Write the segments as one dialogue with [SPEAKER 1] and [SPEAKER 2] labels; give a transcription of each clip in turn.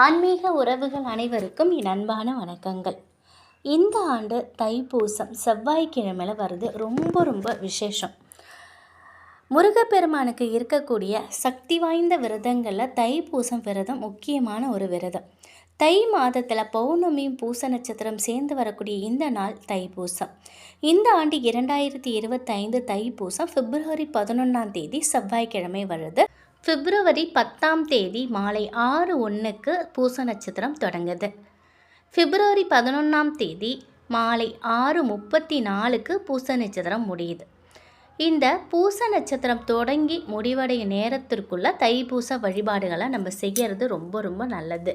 [SPEAKER 1] ஆன்மீக உறவுகள் அனைவருக்கும் என் அன்பான வணக்கங்கள். இந்த ஆண்டு தைப்பூசம் செவ்வாய்க்கிழமையில் வருது ரொம்ப ரொம்ப விசேஷம். முருகப்பெருமானுக்கு இருக்கக்கூடிய சக்தி வாய்ந்த விரதங்களில் தைப்பூசம் விரதம் முக்கியமான ஒரு விரதம். தை மாதத்தில் பௌர்ணமியும் பூச நட்சத்திரம் சேர்ந்து வரக்கூடிய இந்த நாள் தைப்பூசம். இந்த ஆண்டு இரண்டாயிரத்தி இருபத்தைந்து தைப்பூசம் பிப்ரவரி பதினொன்றாம் தேதி செவ்வாய்க்கிழமை வருது பிப்ரவரி பத்தாம் தேதி மாலை ஆறு ஒன்றுக்கு பூச நட்சத்திரம் தொடங்குது. பிப்ரவரி பதினொன்றாம் தேதி மாலை ஆறு முப்பத்தி நாலுக்கு பூச நட்சத்திரம் முடியுது. இந்த பூச நட்சத்திரம் தொடங்கி முடிவடைய நேரத்திற்குள்ள தைப்பூச வழிபாடுகளை நம்ம செய்கிறது ரொம்ப ரொம்ப நல்லது.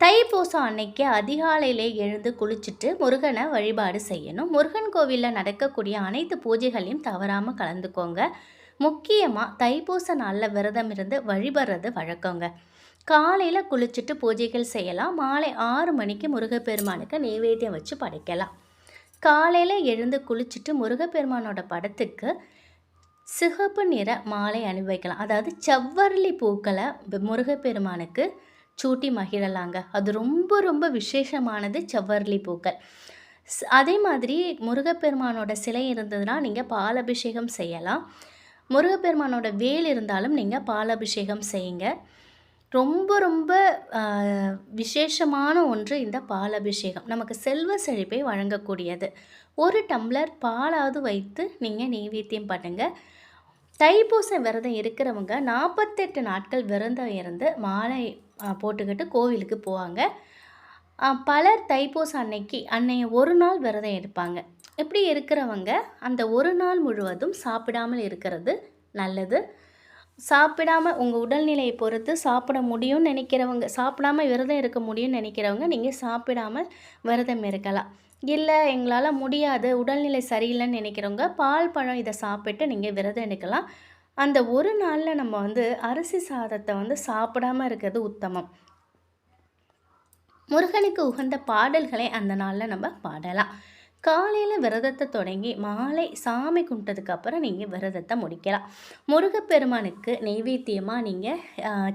[SPEAKER 1] தைப்பூசம் அன்னைக்கு அதிகாலையிலே எழுந்து குளிச்சுட்டு முருகனை வழிபாடு செய்யணும். முருகன் கோவிலில் நடக்கக்கூடிய அனைத்து பூஜைகளையும் தவறாமல் கலந்துக்கோங்க. முக்கியமாக தைப்பூச நாளில் விரதம் இருந்து வழிபடுறது வழக்கங்க. காலையில் குளிச்சுட்டு பூஜைகள் செய்யலாம். மாலை ஆறு மணிக்கு முருகப்பெருமானுக்கு நெய்வேத்தியம் வச்சு படைக்கலாம். காலையில் எழுந்து குளிச்சுட்டு முருகப்பெருமானோட படத்துக்கு சிகப்பு நிற மாலை அணிவிக்கலாம் அதாவது செவ்வரளி பூக்களை முருகப்பெருமானுக்கு சூட்டி மகிழலாங்க. அது ரொம்ப ரொம்ப விசேஷமானது செவ்வரளி பூக்கள். அதே மாதிரி முருகப்பெருமானோட சிலை இருந்ததுன்னா நீங்கள் பாலபிஷேகம் செய்யலாம். முருகப்பெருமானோட வேல் இருந்தாலும் நீங்கள் பாலாபிஷேகம் செய்யுங்க. ரொம்ப ரொம்ப விசேஷமான ஒன்று இந்த பாலாபிஷேகம். நமக்கு செல்வ செழிப்பை வழங்கக்கூடியது. ஒரு டம்ளர் பாலாவது வைத்து நீங்கள் நெய்வேத்தியம் பண்ணுங்கள் தைப்பூச விரதம் இருக்கிறவங்க நாற்பத்தெட்டு நாட்கள் விரதம் இருந்து மாலை போட்டுக்கிட்டு கோவிலுக்கு போவாங்க. பலர் தைப்பூசம் அன்னைக்கு அன்னைய ஒரு நாள் விரதம் எடுப்பாங்க. இப்படி இருக்கிறவங்க அந்த ஒரு நாள் முழுவதும் சாப்பிடாமல் இருக்கிறது நல்லது. சாப்பிடாம உங்கள் உடல்நிலையை பொறுத்து சாப்பிட முடியும்னு நினைக்கிறவங்க சாப்பிடாம விரதம் இருக்க முடியும்னு நினைக்கிறவங்க நீங்கள் சாப்பிடாமல் விரதம் இருக்கலாம். இல்லை எங்களால் முடியாது உடல்நிலை சரியில்லைன்னு நினைக்கிறவங்க பால் பழம் இதை சாப்பிட்டு நீங்கள் விரதம் எடுக்கலாம் அந்த ஒரு நாளில் நம்ம வந்து அரிசி சாதத்தை வந்து சாப்பிடாமல் இருக்கிறது உத்தமம். முருகனுக்கு உகந்த பாடல்களை அந்த நாளில் நம்ம பாடலாம். காலையில் விரதத்தை தொடங்கி மாலை சாமி கும்பிட்டதுக்கப்புறம் நீங்கள் விரதத்தை முடிக்கலாம். முருகப்பெருமானுக்கு நெய்வேத்தியமாக நீங்கள்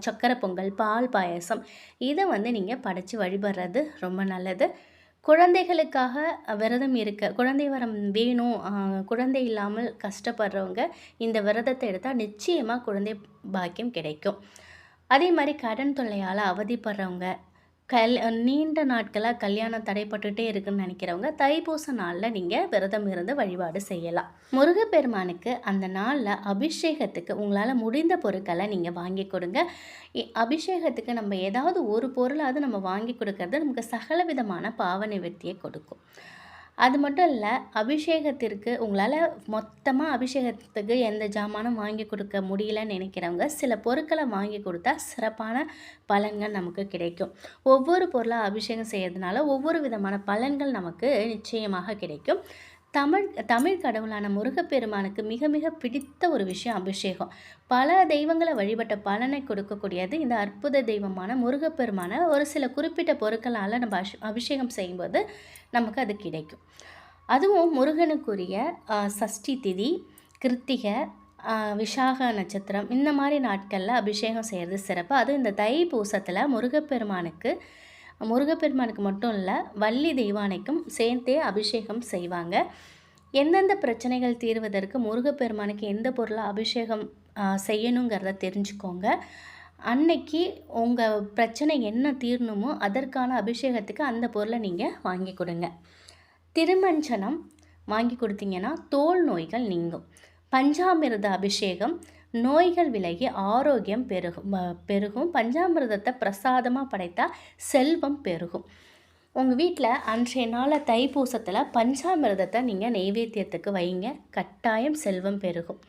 [SPEAKER 1] சக்கரை பொங்கல் பால் பாயசம் இதை வந்து நீங்கள் படைச்சி வழிபடுறது ரொம்ப நல்லது. குழந்தைகளுக்காக விரதம் இருக்க குழந்தை வரம் வேணும் குழந்தை இல்லாமல் கஷ்டப்படுறவங்க இந்த விரதத்தை எடுத்தால் நிச்சயமாக குழந்தை பாக்கியம் கிடைக்கும். அதே மாதிரி கடன் தொல்லையால் அவதிப்படுறவங்க கல் நீண்ட நாட்களாக கல்யாணம் தடைப்பட்டுட்டே இருக்குன்னு நினைக்கிறவங்க தைப்பூச நாளில் நீங்கள் விரதம் இருந்து வழிபாடு செய்யலாம். முருகப்பெருமானுக்கு அந்த நாளில் அபிஷேகத்துக்கு உங்களால் முடிந்த பொருட்களை நீங்கள் வாங்கி கொடுங்க. அபிஷேகத்துக்கு நம்ம ஏதாவது ஒரு பொருளாவது நம்ம வாங்கி கொடுக்கறது நமக்கு சகல விதமான பாவ நிவர்த்தியை கொடுக்கும். அது மட்டும் இல்லை அபிஷேகத்திற்கு உங்களால் மொத்தமாக அபிஷேகத்துக்கு எந்த ஜாமானும் வாங்கி கொடுக்க முடியலன்னு நினைக்கிறவங்க சில பொருட்களை வாங்கி கொடுத்தா சிறப்பான பலன்கள் நமக்கு கிடைக்கும். ஒவ்வொரு பொருளாக அபிஷேகம் செய்கிறதுனால ஒவ்வொரு விதமான பலன்கள் நமக்கு நிச்சயமாக கிடைக்கும். தமிழ் தமிழ் கடவுளான முருகப்பெருமானுக்கு மிக மிக பிடித்த ஒரு விஷயம் அபிஷேகம். பல தெய்வங்களை வழிபட்ட பலனை கொடுக்கக்கூடியது இந்த அற்புத தெய்வமான முருகப்பெருமான. ஒரு சில குறிப்பிட்ட பொருட்களால் நம்ம அபிஷேகம் செய்யும்போது நமக்கு அது கிடைக்கும். அதுவும் முருகனுக்குரிய சஷ்டி திதி கிருத்திகை விஷாக நட்சத்திரம் இந்த மாதிரி நாட்களில் அபிஷேகம் செய்கிறது சிறப்பு. அதுவும் இந்த தை பூசத்தில் முருகப்பெருமானுக்கு முருகப்பெருமானுக்கு மட்டும் இல்லை வள்ளி தெய்வானைக்கும் சேர்த்தே அபிஷேகம் செய்வாங்க. எந்தெந்த பிரச்சனைகள் தீர்வதற்கு முருகப்பெருமானுக்கு எந்த பொருளை அபிஷேகம் செய்யணுங்கிறத தெரிஞ்சுக்கோங்க. அன்னைக்கு உங்கள் பிரச்சனை என்ன தீரணுமோ அதற்கான அபிஷேகத்துக்கு அந்த பொருளை நீங்கள் வாங்கி கொடுங்க. திருமஞ்சனம் வாங்கி கொடுத்தீங்கன்னா தோல் நோய்கள் நீங்கும். பஞ்சாமிரத அபிஷேகம் நோய்கள் விலகி ஆரோக்கியம் பெருகும் பெருகும். பஞ்சாமிரதத்தை பிரசாதமாக படைத்தா செல்வம் பெருகும். உங்கள் வீட்டில் அன்றைய நாளில் தைப்பூசத்தில் பஞ்சாமிரதத்தை நீங்கள் நெய்வேத்தியத்துக்கு வைங்க. கட்டாயம் செல்வம் பெருகும்.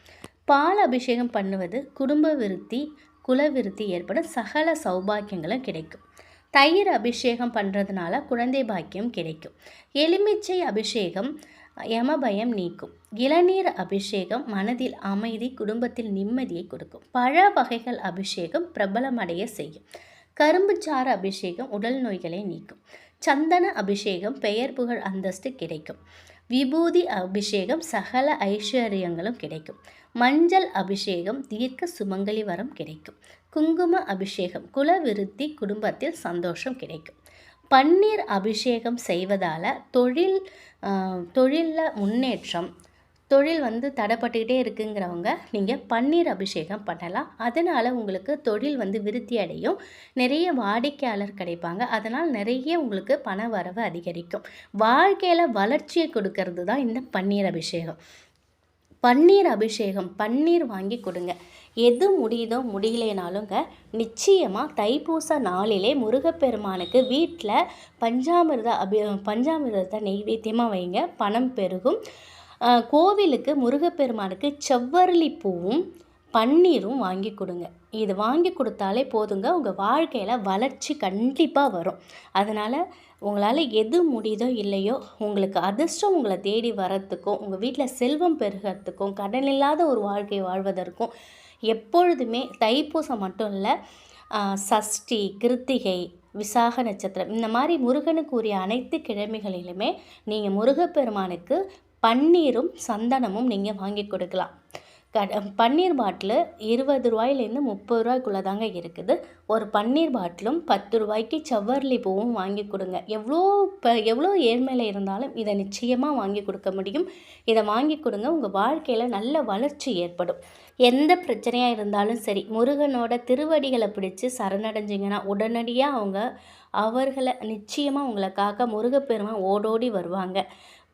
[SPEAKER 1] பால் அபிஷேகம் பண்ணுவது குடும்ப விருத்தி குலவிருத்தி ஏற்படும் சகல சௌபாக்கியங்களும் கிடைக்கும். தயிர் அபிஷேகம் பண்ணுறதுனால குழந்தை பாக்கியம் கிடைக்கும். எலுமிச்சை அபிஷேகம் யமபயம் நீக்கும். இளநீர் அபிஷேகம் மனதில் அமைதி குடும்பத்தில் நிம்மதியை கொடுக்கும். பழ வகைகள் அபிஷேகம் பிரபலமடைய செய்யும். கரும்புச்சாறு அபிஷேகம் உடல் நோய்களை நீக்கும். சந்தன அபிஷேகம் பெயர் புகழ் அந்தஸ்து கிடைக்கும். விபூதி அபிஷேகம் சகல ஐஸ்வர்யங்களும் கிடைக்கும். மஞ்சள் அபிஷேகம் தீர்க்க சுமங்கலி வரம் கிடைக்கும். குங்கும அபிஷேகம் குலவிருத்தி குடும்பத்தில் சந்தோஷம் கிடைக்கும். பன்னீர் அபிஷேகம் செய்வதால் தொழில் தொழிலில் முன்னேற்றம் தொழில் வந்து தடைப்பட்டுக்கிட்டே இருக்குங்கிறவங்க நீங்கள் பன்னீர் அபிஷேகம் பண்ணலாம். அதனால் உங்களுக்கு தொழில் வந்து விருத்தி அடையும். நிறைய வாடிக்கையாளர் கிடைப்பாங்க. அதனால் நிறைய உங்களுக்கு பண வரவு அதிகரிக்கும். வாழ்க்கையில் வளர்ச்சியை கொடுக்கறது தான் இந்த பன்னீர் அபிஷேகம். பன்னீர் அபிஷேகம் பன்னீர் வாங்கி கொடுங்க. எது முடியுதோ முடியலேனாலுங்க நிச்சயமாக தைப்பூச நாளிலே முருகப்பெருமானுக்கு வீட்டில் பஞ்சாமிர்த அபி பஞ்சாமிர்தத்தை நெய்வேத்தியமாக வைங்க. பணம் பெருகும். கோவிலுக்கு முருகப்பெருமானுக்கு செவ்வரளி பூவும் பன்னீரும் வாங்கி கொடுங்க. இது வாங்கி கொடுத்தாலே போதுங்க. உங்கள் வாழ்க்கையில் வளர்ச்சி கண்டிப்பாக வரும். அதனால் உங்களால் எது முடியுதோ இல்லையோ உங்களுக்கு அதிர்ஷ்டம் உங்களை தேடி வரத்துக்கும் உங்கள் வீட்டில் செல்வம் பெருகிறதுக்கும் கடன் இல்லாத ஒரு வாழ்க்கை வாழ்வதற்கும் எப்பொழுதுமே தைப்பூசம் மட்டும் இல்லை சஷ்டி கிருத்திகை விசாக நட்சத்திரம் இந்த மாதிரி முருகனுக்கு உரிய அனைத்து கிழமைகளிலுமே நீங்கள் முருகப்பெருமானுக்கு பன்னீரும் சந்தனமும் நீங்கள் வாங்கி கொடுக்கலாம். கட பன்னீர் பாட்டிலு இருபது ரூபாயிலேருந்து முப்பது ரூபாய்க்குள்ளே தாங்க இருக்குது. ஒரு பன்னீர் பாட்டிலும் பத்து ரூபாய்க்கு செவ்வரளி பூவும் வாங்கி கொடுங்க. எவ்வளோ இப்போ எவ்வளோ ஏழ்மையில் இருந்தாலும் இதை நிச்சயமாக வாங்கி கொடுக்க முடியும். இதை வாங்கி கொடுங்க உங்கள் வாழ்க்கையில் நல்ல வளர்ச்சி ஏற்படும். எந்த பிரச்சனையாக இருந்தாலும் சரி முருகனோட திருவடிகளை பிடிச்சி சரணடைஞ்சிங்கன்னா உடனடியாக அவங்க அவர்களை நிச்சயமாக உங்களை காக்க முருகப்பெருமான் ஓடோடி வருவாங்க.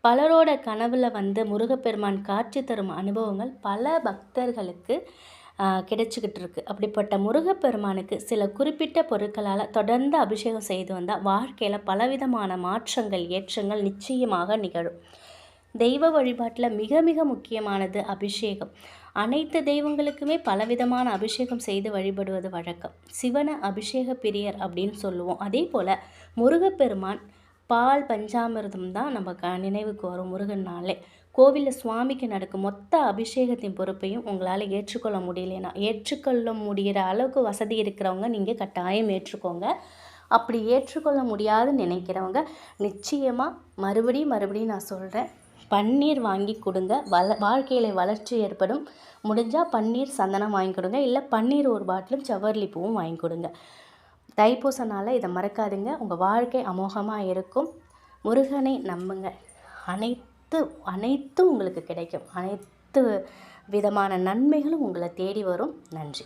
[SPEAKER 1] பலரோட கனவில் வந்து முருகப்பெருமான் காட்சி தரும் அனுபவங்கள் பல பக்தர்களுக்கு கிடைச்சிக்கிட்டு இருக்கு. அப்படிப்பட்ட முருகப்பெருமானுக்கு சில குறிப்பிட்ட பொருட்களால் தொடர்ந்து அபிஷேகம் செய்து வந்தால் வாழ்க்கையில் பலவிதமான மாற்றங்கள் ஏற்றங்கள் நிச்சயமாக நிகழும். தெய்வ வழிபாட்டில் மிக மிக முக்கியமானது அபிஷேகம். அனைத்து தெய்வங்களுக்குமே பலவிதமான அபிஷேகம் செய்து வழிபடுவது வழக்கம். சிவன அபிஷேக பிரியர் அப்படின்னு சொல்லுவோம். அதே போல் முருகப்பெருமான் பால் பஞ்சாமிரதம் தான் நம்ம க நினைவுக்கு வரும் முருகன்னாலே கோவிலில் சுவாமிக்கு நடக்கும் மொத்த அபிஷேகத்தின் பொறுப்பையும் உங்களால் ஏற்றுக்கொள்ள முடியலனா ஏற்றுக்கொள்ள முடிகிற அளவுக்கு வசதி இருக்கிறவங்க நீங்கள் கட்டாயம் ஏற்றுக்கோங்க. அப்படி ஏற்றுக்கொள்ள முடியாதுன்னு நினைக்கிறவங்க நிச்சயமாக மறுபடியும் மறுபடியும் நான் சொல்கிறேன் பன்னீர் வாங்கி கொடுங்க. வள வாழ்க்கையில் வளர்ச்சி ஏற்படும். முடிஞ்சால் பன்னீர் சந்தனம் வாங்கி கொடுங்க. இல்லை பன்னீர் ஒரு பாட்டிலும் செவ்வரளி பூவும் வாங்கி கொடுங்க. தைப்பூசனால் இதை மறக்காதுங்க. உங்கள் வாழ்க்கை அமோகமாக இருக்கும். முருகனை நம்புங்க. அனைத்து அனைத்தும் உங்களுக்கு கிடைக்கும். அனைத்து விதமான நன்மைகளும் உங்களை தேடி வரும். நன்றி.